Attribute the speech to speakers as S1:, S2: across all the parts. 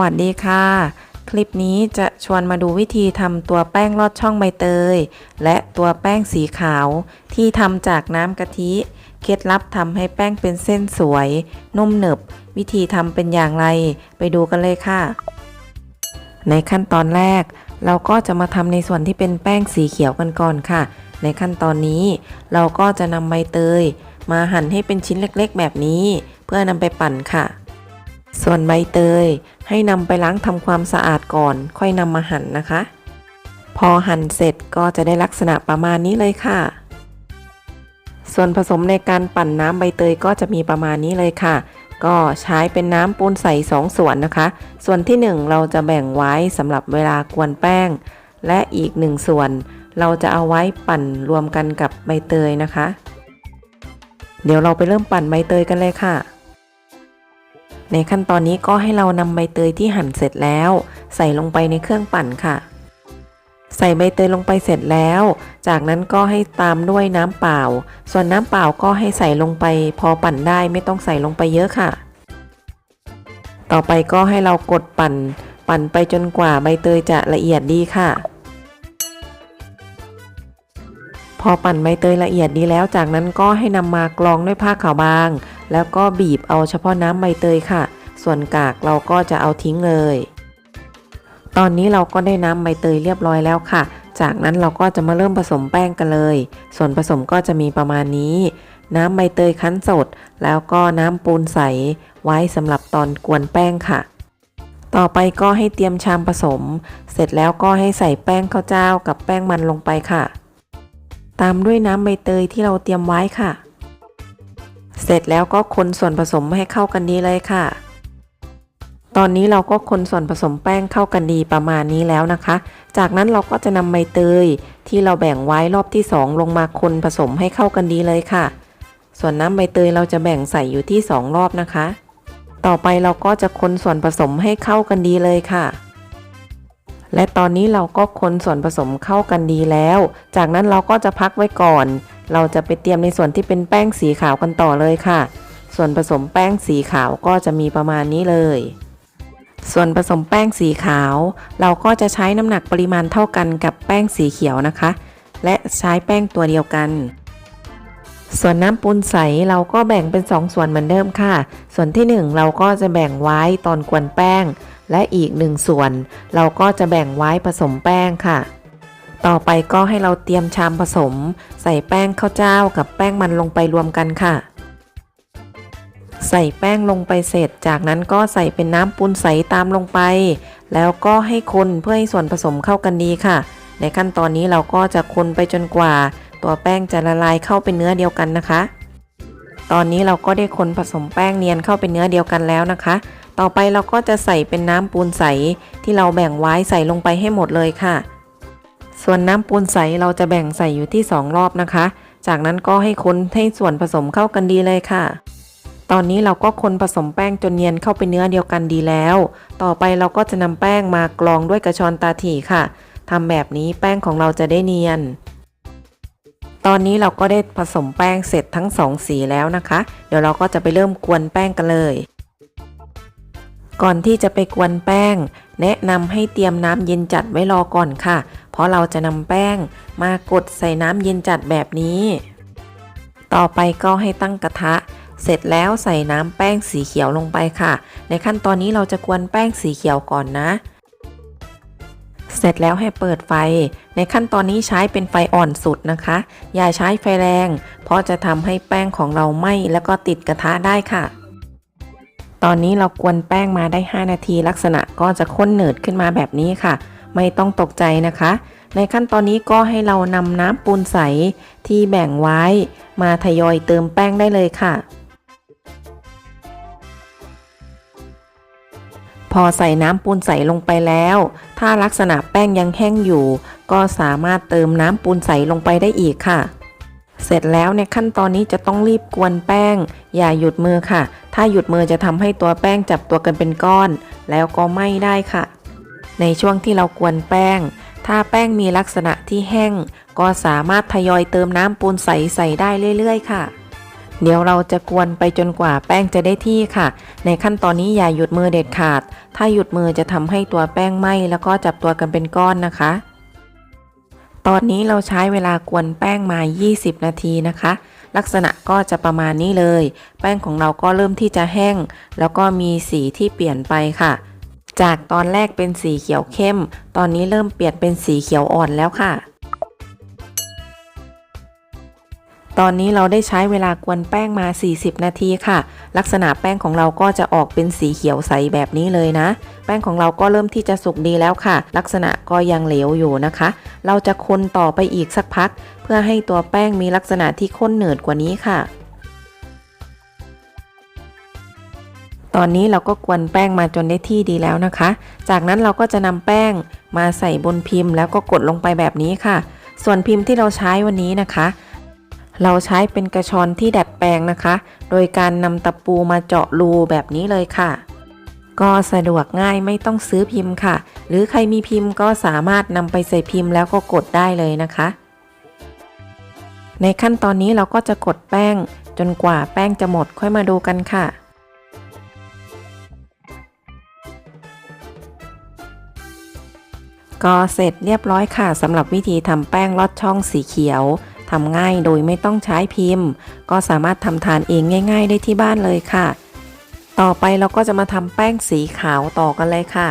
S1: วัสดีค่ะ คลิปนี้จะชวนมาดูวิธีทำตัวแป้งลอดช่องใบเตย และตัวแป้งสีขาวที่ทำจากน้ำกะทิ เคล็ดลับทำให้แป้งเป็นเส้นสวย นุ่มหนึบ วิธีทำเป็นอย่างไร ไปดูกันเลยค่ะ ในขั้นตอนแรก เราก็จะมาทำในส่วนที่เป็นแป้งสีเขียวกันก่อนค่ะ ในขั้นตอนนี้ เราก็จะนำใบเตย มาหั่นให้เป็นชิ้นเล็กๆ แบบนี้ เพื่อนำไปปั่นค่ะ ส่วนใบเตยให้นำไปล้างทำความสะอาดก่อน ค่อยนำมาหั่นนะคะ พอหั่นเสร็จก็จะได้ลักษณะประมาณนี้เลยค่ะ ส่วนผสมในการปั่นน้ำใบเตยก็จะมีประมาณนี้เลยค่ะ ก็ใช้เป็นน้ำปูนใส2ส่วนนะคะ ส่วนที่ 1 เราจะแบ่งไว้สำหรับเวลากวนแป้ง และอีก1ส่วน เราจะเอาไว้ปั่นรวมกันกับใบเตยนะคะ เดี๋ยวเราไปเริ่มปั่นใบเตยกันเลยค่ะ ในขั้นตอนนี้ก็ให้เรานำใบเตยที่หั่นเสร็จแล้ว ใส่ลงไปในเครื่องปั่นค่ะ ใส่ใบเตยลงไปเสร็จแล้ว จากนั้นก็ให้ตามด้วยน้ำเปล่า ส่วนน้ำเปล่าก็ให้ใส่ลงไป พอปั่นได้ไม่ต้องใส่ลงไปเยอะค่ะ ต่อไปก็ให้เรากดปั่น ปั่นไปจนกว่าใบเตยจะละเอียดดีค่ะ พอปั่นใบเตยละเอียดดีแล้ว จากนั้นก็ให้นำมากรองด้วยผ้าขาวบางแล้วก็บีบเอาเฉพาะน้ำใบเตยค่ะ ส่วนกากเราก็จะเอาทิ้งเลย ตอนนี้เราก็ได้น้ำใบเตยเรียบร้อยแล้วค่ะ จากนั้นเราก็จะมาเริ่มผสมแป้งกันเลย ส่วนผสมก็จะมีประมาณนี้ น้ำใบเตยคั้นสด แล้วก็น้ำปูนใส ไว้สำหรับตอนกวนแป้งค่ะ ต่อไปก็ให้เตรียมชามผสม เสร็จแล้วก็ให้ใส่แป้งข้าวเจ้ากับแป้งมันลงไปค่ะ ตามด้วยน้ำใบเตยที่เราเตรียมไว้ค่ะ เสร็จแล้วก็คนส่วนผสมให้เข้ากันดีเลยค่ะ ตอนนี้เราก็คนส่วนผสมแป้งเข้ากันดีประมาณนี้แล้วนะคะ จากนั้นเราก็จะนำใบเตยที่เราแบ่งไว้รอบที่ 2 ลงมาคนผสมให้เข้ากันดีเลยค่ะ ส่วนน้ำใบเตยเราจะแบ่งใส่อยู่ที่ 2 รอบนะคะ ต่อไปเราก็จะคนส่วนผสมให้เข้ากันดีเลยค่ะ และตอนนี้เราก็คนส่วนผสมเข้ากันดีแล้ว จากนั้นเราก็จะพักไว้ก่อน เราจะไปเตรียมในส่วนที่เป็นแป้งสีขาวกันต่อเลยค่ะ ส่วนผสมแป้งสีขาวก็จะมีประมาณนี้เลย ส่วนผสมแป้งสีขาว เราก็จะใช้น้ำหนักปริมาณเท่ากันกับแป้งสีเขียวนะคะ และใช้แป้งตัวเดียวกัน ส่วนน้ำปูนใสเราก็แบ่งเป็น2ส่วนเหมือนเดิมค่ะ ส่วนที่ 1 เราก็จะแบ่งไว้ตอนกวนแป้ง และอีก 1 ส่วน เราก็จะแบ่งไว้ผสมแป้งค่ะ ต่อไปก็ให้เราเตรียมชามผสม ใส่แป้งข้าวเจ้ากับแป้งมันลงไปรวมกันค่ะ ใส่แป้งลงไปเสร็จ จากนั้นก็ใส่เป็นน้ำปูนใสตามลงไป แล้วก็ให้คนเพื่อให้ส่วนผสมเข้ากันดีค่ะ ในขั้นตอนนี้เราก็จะคนไปจนกว่า ตัวแป้งจะละลายเข้าเป็นเนื้อเดียวกันนะคะ ตอนนี้เราก็ได้คนผสมแป้งเนียนเข้าเป็นเนื้อเดียวกันแล้วนะคะ ต่อไปเราก็จะใส่เป็นน้ำปูนใสที่เราแบ่งไว้ใส่ลงไปให้หมดเลยค่ะ ส่วนน้ำปูนใสเราจะแบ่งใส่อยู่ที่ 2 รอบนะคะ จากนั้นก็ให้คนให้ส่วนผสมเข้ากันดีเลยค่ะ ตอนนี้เราก็คนผสมแป้งจนเนียนเข้าเป็นเนื้อเดียวกันดีแล้ว ต่อไปเราก็จะนำแป้งมากรองด้วยกระชอนตาถี่ค่ะทำแบบนี้แป้งของเราจะได้เนียน ตอนนี้เราก็ได้ผสมแป้งเสร็จทั้งสองสีแล้วนะคะ เดี๋ยวเราก็จะไปเริ่มกวนแป้งกันเลย ก่อนที่จะไปกวนแป้ง แนะนำให้เตรียมน้ำเย็นจัดไว้รอก่อนค่ะ เพราะเราจะนำแป้งมากดใส่น้ำเย็นจัดแบบนี้ ต่อไปก็ให้ตั้งกระทะ เสร็จแล้วใส่น้ำแป้งสีเขียวลงไปค่ะ ในขั้นตอนนี้เราจะกวนแป้งสีเขียวก่อนนะ เสร็จแล้วให้เปิดไฟ ในขั้นตอนนี้ใช้เป็นไฟอ่อนสุดนะคะ อย่าใช้ไฟแรง เพราะจะทำให้แป้งของเราไหม้แล้วก็ติดกระทะได้ค่ะ ตอนนี้เรากวนแป้งมาได้ 5 นาทีลักษณะก็จะข้นเหนืดขึ้นมาแบบนี้ค่ะ ไม่ต้องตกใจนะคะ ในขั้นตอนนี้ก็ให้เรานำน้ำปูนใสที่แบ่งไว้ มาทยอยเติมแป้งได้เลยค่ะ พอใส่น้ำปูนใสลงไปแล้ว ถ้าลักษณะแป้งยังแห้งอยู่ ก็สามารถเติมน้ำปูนใสลงไปได้อีกค่ะ เสร็จแล้วในขั้นตอนนี้จะต้องรีบกวนแป้ง อย่าหยุดมือค่ะ ถ้าหยุดมือจะทำให้ตัวแป้งจับตัวกันเป็นก้อน แล้วก็ไม้ได้ค่ะ ในช่วงที่เรากวนแป้ง ถ้าแป้งมีลักษณะที่แห้ง ก็สามารถทยอยเติมน้ำปูนใสใส่ได้เรื่อย ๆ ค่ะ เดี๋ยวเราจะกวนไปจนกว่าแป้งจะได้ที่ค่ะ ในขั้นตอนนี้อย่าหยุดมือเด็ดขาด ถ้าหยุดมือจะทำให้ตัวแป้งไหม้แล้วก็จับตัวกันเป็นก้อนนะคะ ตอนนี้เราใช้เวลากวนแป้งมา 20 นาทีนะคะ ลักษณะก็จะประมาณนี้เลย แป้งของเราก็เริ่มที่จะแห้ง แล้วก็มีสีที่เปลี่ยนไปค่ะจากตอนแรกเป็นสีเขียวเข้ม ตอนนี้เริ่มเปลี่ยนเป็นสีเขียวอ่อนแล้วค่ะ ตอนนี้เราได้ใช้เวลากวนแป้งมา 40 นาทีค่ะ ลักษณะแป้งของเราก็จะออกเป็นสีเขียวใสแบบนี้เลยนะ แป้งของเราก็เริ่มที่จะสุกดีแล้วค่ะ ลักษณะก็ยังเหลวอยู่นะคะ เราจะคนต่อไปอีกสักพัก เพื่อให้ตัวแป้งมีลักษณะที่ข้นเหนืดกว่านี้ค่ะ ตอนนี้เราก็กวนแป้งมาจนได้ที่ดีแล้วนะคะ จากนั้นเราก็จะนำแป้งมาใส่บนพิมพ์ แล้วก็กดลงไปแบบนี้ค่ะ ส่วนพิมพ์ที่เราใช้วันนี้นะคะ เราใช้เป็นกระชอนที่ดัดแปลงนะคะ โดยการนำตะปูมาเจาะรูแบบนี้เลยค่ะ ก็สะดวกง่ายไม่ต้องซื้อพิมพ์ค่ะ หรือใครมีพิมพ์ก็สามารถนำไปใส่พิมพ์แล้วก็กดได้เลยนะคะ ในขั้นตอนนี้เราก็จะกดแป้งจนกว่าแป้งจะหมดค่อยมาดูกันค่ะก็เสร็จเรียบร้อยค่ะสำหรับวิธีทำแป้งลอดช่องสีเขียว ทำง่ายโดยไม่ต้องใช้พิมพ์ ก็สามารถทำทานเองง่าย ๆ ได้ที่บ้านเลยค่ะ ต่อไปเราก็จะมาทำแป้งสีขาวต่อกันเลยค่ะ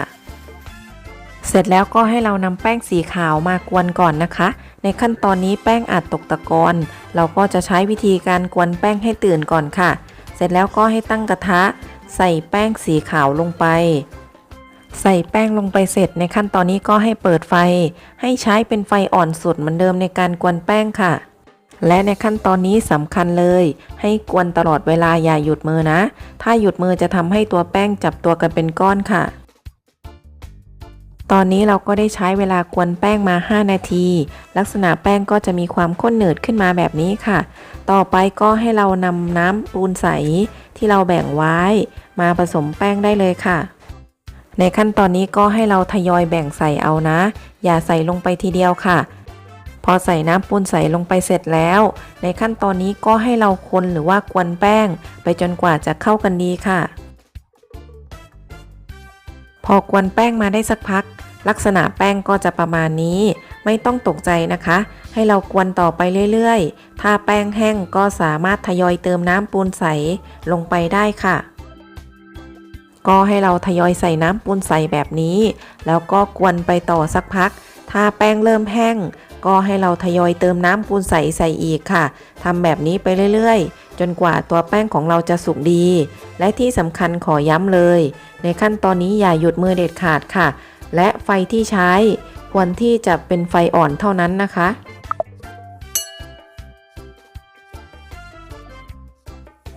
S1: เสร็จแล้วก็ให้เรานำแป้งสีขาวมากวนก่อนนะคะ ในขั้นตอนนี้แป้งอาจตกตะกอนเราก็จะใช้วิธีการกวนแป้งให้ตื่นก่อนค่ะ เสร็จแล้วก็ให้ตั้งกระทะ ใส่แป้งสีขาวลงไปใส่แป้งลงไปเสร็จในขั้นตอนนี้ก็ให้เปิดไฟ ให้ใช้เป็นไฟอ่อนสุดเหมือนเดิมในการกวนแป้งค่ะ และในขั้นตอนนี้สำคัญเลย ให้กวนตลอดเวลาอย่าหยุดมือนะ ถ้าหยุดมือจะทำให้ตัวแป้งจับตัวกันเป็นก้อนค่ะ ตอนนี้เราก็ได้ใช้เวลากวนแป้งมา 5 นาที ลักษณะแป้งก็จะมีความข้นหนืดขึ้นมาแบบนี้ค่ะ ต่อไปก็ให้เรานำน้ำปูนใสที่เราแบ่งไว้ มาผสมแป้งได้เลยค่ะในขั้นตอนนี้ก็ให้เราทยอยแบ่งใส่เอานะ อย่าใส่ลงไปทีเดียวค่ะ พอใส่น้ำปูนใสลงไปเสร็จแล้ว ในขั้นตอนนี้ก็ให้เราคนหรือว่ากวนแป้ง ไปจนกว่าจะเข้ากันดีค่ะ พอกวนแป้งมาได้สักพัก ลักษณะแป้งก็จะประมาณนี้ ไม่ต้องตกใจนะคะ ให้เรากวนต่อไปเรื่อยๆ ถ้าแป้งแห้งก็สามารถทยอยเติมน้ำปูนใสลงไปได้ค่ะก็ให้เราทยอยใส่น้ำปูนใสแบบนี้ แล้วก็กวนไปต่อสักพัก ถ้าแป้งเริ่มแห้ง ก็ให้เราทยอยเติมน้ำปูนใสใส่อีกค่ะทำแบบนี้ไปเรื่อยๆ จนกว่าตัวแป้งของเราจะสุกดี และที่สำคัญขอย้ำเลย ในขั้นตอนนี้อย่าหยุดมือเด็ดขาดค่ะ และไฟที่ใช้ ควรที่จะเป็นไฟอ่อนเท่านั้นนะคะ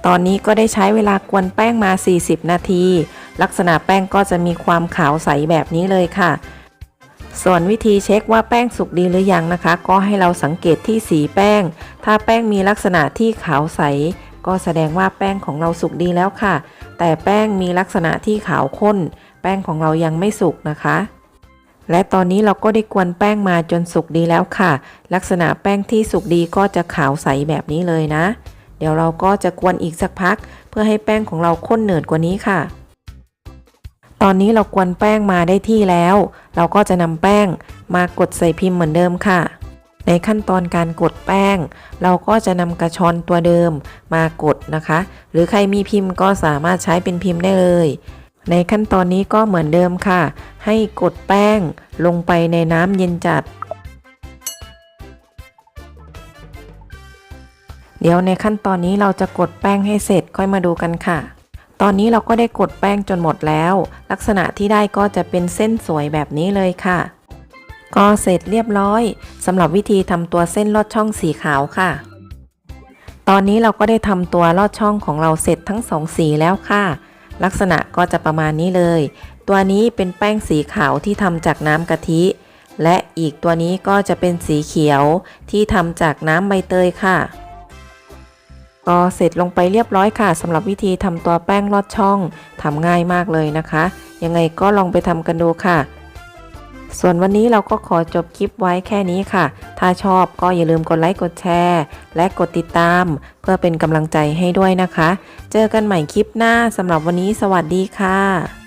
S1: ตอนนี้ก็ได้ใช้เวลากวนแป้งมา 40 นาที ลักษณะแป้งก็จะมีความขาวใสแบบนี้เลยค่ะ ส่วนวิธีเช็คว่าแป้งสุกดีหรือยังนะคะ ก็ให้เราสังเกตที่สีแป้ง ถ้าแป้งมีลักษณะที่ขาวใส ก็แสดงว่าแป้งของเราสุกดีแล้วค่ะ แต่แป้งมีลักษณะที่ขาวข้น แป้งของเรายังไม่สุกนะคะ และตอนนี้เราก็ได้กวนแป้งมาจนสุกดีแล้วค่ะ ลักษณะแป้งที่สุกดีก็จะขาวใสแบบนี้เลยนะ เดี๋ยวเราก็จะกวนอีกสักพัก เพื่อให้แป้งของเราข้นเหนืดกว่านี้ค่ะ ตอนนี้เรากวนแป้งมาได้ที่แล้ว เราก็จะนำแป้งมากดใส่พิมพ์เหมือนเดิมค่ะ ในขั้นตอนการกดแป้ง เราก็จะนำกระชอนตัวเดิมมากดนะคะ หรือใครมีพิมพ์ก็สามารถใช้เป็นพิมพ์ได้เลย ในขั้นตอนนี้ก็เหมือนเดิมค่ะ ให้กดแป้งลงไปในน้ำเย็นจัดเดี๋ยวในขั้นตอนนี้เราจะกดแป้งให้เสร็จค่อยมาดูกันค่ะ ตอนนี้เราก็ได้กดแป้งจนหมดแล้ว ลักษณะที่ได้ก็จะเป็นเส้นสวยแบบนี้เลยค่ะ ก็เสร็จเรียบร้อยสำหรับวิธีทำตัวเส้นลอดช่องสีขาวค่ะ ตอนนี้เราก็ได้ทำตัวลอดช่องของเราเสร็จทั้งสองสีแล้วค่ะ ลักษณะก็จะประมาณนี้เลย ตัวนี้เป็นแป้งสีขาวที่ทำจากน้ำกะทิ และอีกตัวนี้ก็จะเป็นสีเขียวที่ทำจากน้ำใบเตยค่ะ ก็เสร็จลงไปเรียบร้อยค่ะสำหรับวิธีทำตัวแป้งลอดช่องทำง่ายมากเลยนะคะ ยังไงก็ลองไปทำกันดูค่ะ ส่วนวันนี้เราก็ขอจบคลิปไว้แค่นี้ค่ะ ถ้าชอบก็อย่าลืมกดไลค์กดแชร์ และกดติดตาม เพื่อเป็นกำลังใจให้ด้วยนะคะ เจอกันใหม่คลิปหน้าสำหรับวันนี้สวัสดีค่ะ